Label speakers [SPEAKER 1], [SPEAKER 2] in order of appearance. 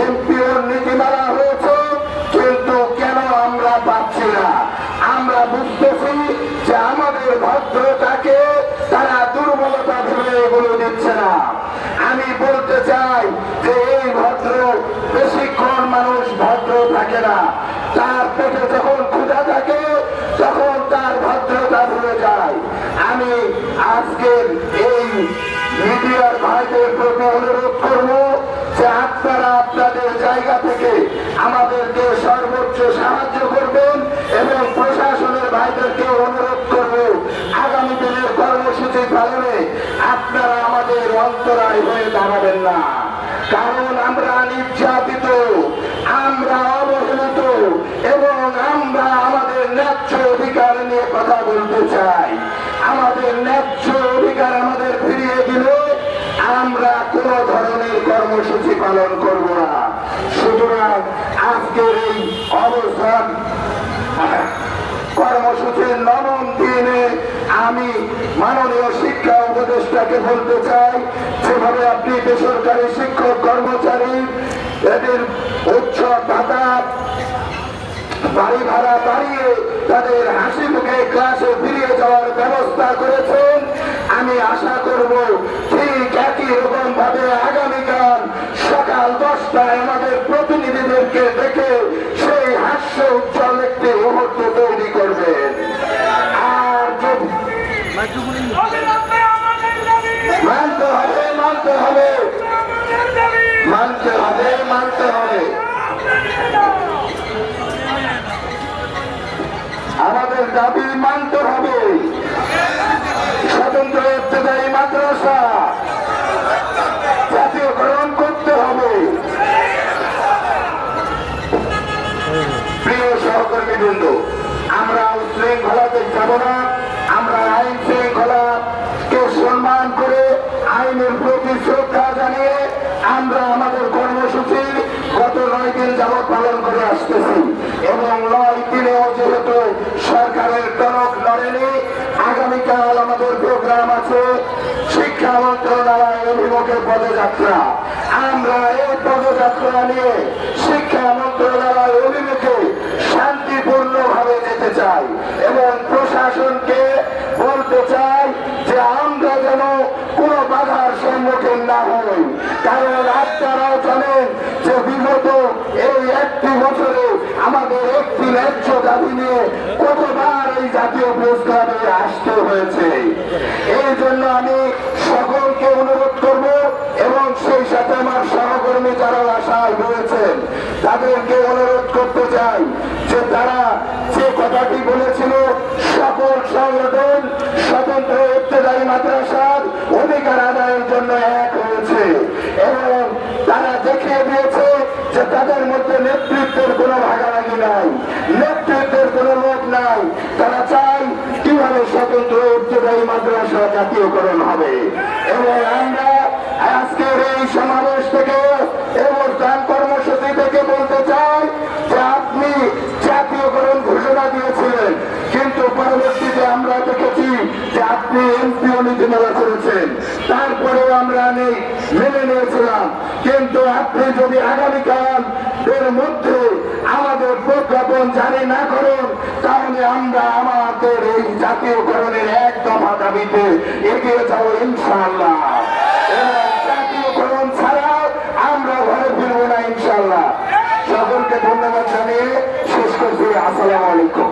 [SPEAKER 1] এমপিওর নীতিমালা হয়েছে কিন্তু কেন আমরা পাচ্ছি না? আমরা বুঝতেছি যে আমাদের ভদ্রতাকে আপনারা আপনাদের জায়গা থেকে আমাদেরকে সর্বোচ্চ সাহায্য করবেন এবং প্রশাসনের ভাইদেরকে অনুরোধ করব, আগামী দিনের কর্মসূচি পালনে আপনারা আমাদের অন্তরায় হয়ে দাঁড়াবেন না। কারণ আমরা নির্যাতিত, আমরা অবহেলিত এবং আমরা আমাদের ন্যায্য অধিকার নিয়ে কথা বলতে চাই। আমাদের ন্যায্য পালন করব না। সুতরাং আজকের এই অবস্থান কর্মসূচির নবম দিনে আমি মাননীয় শিক্ষা উপদেষ্টাকে বলতে চাই, যেভাবে আপনি বেসরকারি শিক্ষক কর্মচারী, এদের উচ্চ ভাতা বাড়ি ভাড়া বাড়িয়ে তাদের হাসি মুখে ক্লাসে ফিরিয়ে যাওয়ার ব্যবস্থা করেছেন। আমি আশা করব ঠিক একই রকম ভাবে উজ্জ্বল একটি মুহূর্ত তৈরি করবেন আর মানতে হবে মানতে হবে। মানতে হবে মানতে হবে। আমাদের দাবি মানতে আমরা আমাদের কর্মসূচি গত নয় দিন যাবৎ পালন করে আসতেছি। এবং নয় দিনেও যেহেতু সরকারের টনক লড়েনি আগামীকাল আমাদের প্রোগ্রাম আছে শিক্ষা মন্ত্রণালয় অভিমুখে পদযাত্রা। আমরা এই পদযাত্রা নিয়ে শিক্ষা মন্ত্রণালয় অভিমুখে শান্তিপূর্ণ ভাবে যেতে চাই এবং প্রশাসনকে বলতে চাই যে আমরা যেন কোনো বাধার সম্মুখীন না হই কারণ আপনারাও জানেন যে বিগত এই একটি বছরে আমাদের একটি ন্যায্য দাবি নিয়ে কতবার এই জাতীয় প্রস্তাবে আসতে হয়েছে। এই জন্য আমি সকলকে অনুরোধ করব এবং সেই সাথে আমার সহকর্মী যারা আশায় রয়েছেন, তাদেরকে অনুরোধ করতে চাই যে তারা যে কথাটি বলেছিল, সকল সংগঠন স্বতন্ত্র ইত্তেদায়ী মাদ্রাসার অধিকার আদায়ের জন্য এক হয়েছে এবং তারা দেখিয়ে দিয়েছে যে তাদের মধ্যে নেতৃত্বের কোনো ভাগাভাগি নাই, নেতৃত্বের কোনো লোক নাই। তারা চায় কীভাবে স্বতন্ত্র ইত্তেদায়ী মাদ্রাসা জাতীয়করণ হবে। এবং আমরা আজকের এই সমাবেশ থেকে এবং তার কর্মসূচি থেকে বলতে চাই যে আপনি জাতীয়করণ ঘোষণা দিয়েছিলেন, কিন্তু পরবর্তীতে আমরা দেখেছি যে আপনি এমপিও নীতিমালা করেছেন। তারপরেও আমরা মেনে নিয়েছিলাম। কিন্তু আপনি যদি আগামীকাল মধ্যে আমাদের প্রজ্ঞাপন জারি না করুন, তাহলে আমরা আমাদের এই জাতীয়করণের এক দফা দাবিতে এগিয়ে যাব ইনশাআল্লাহ। জাতীয়করণ ছাড়া আমরা ঘরে ফিরবো না ইনশাআল্লাহ। সকলকে ধন্যবাদ জানিয়ে শেষ করছি। আসসালামু আলাইকুম।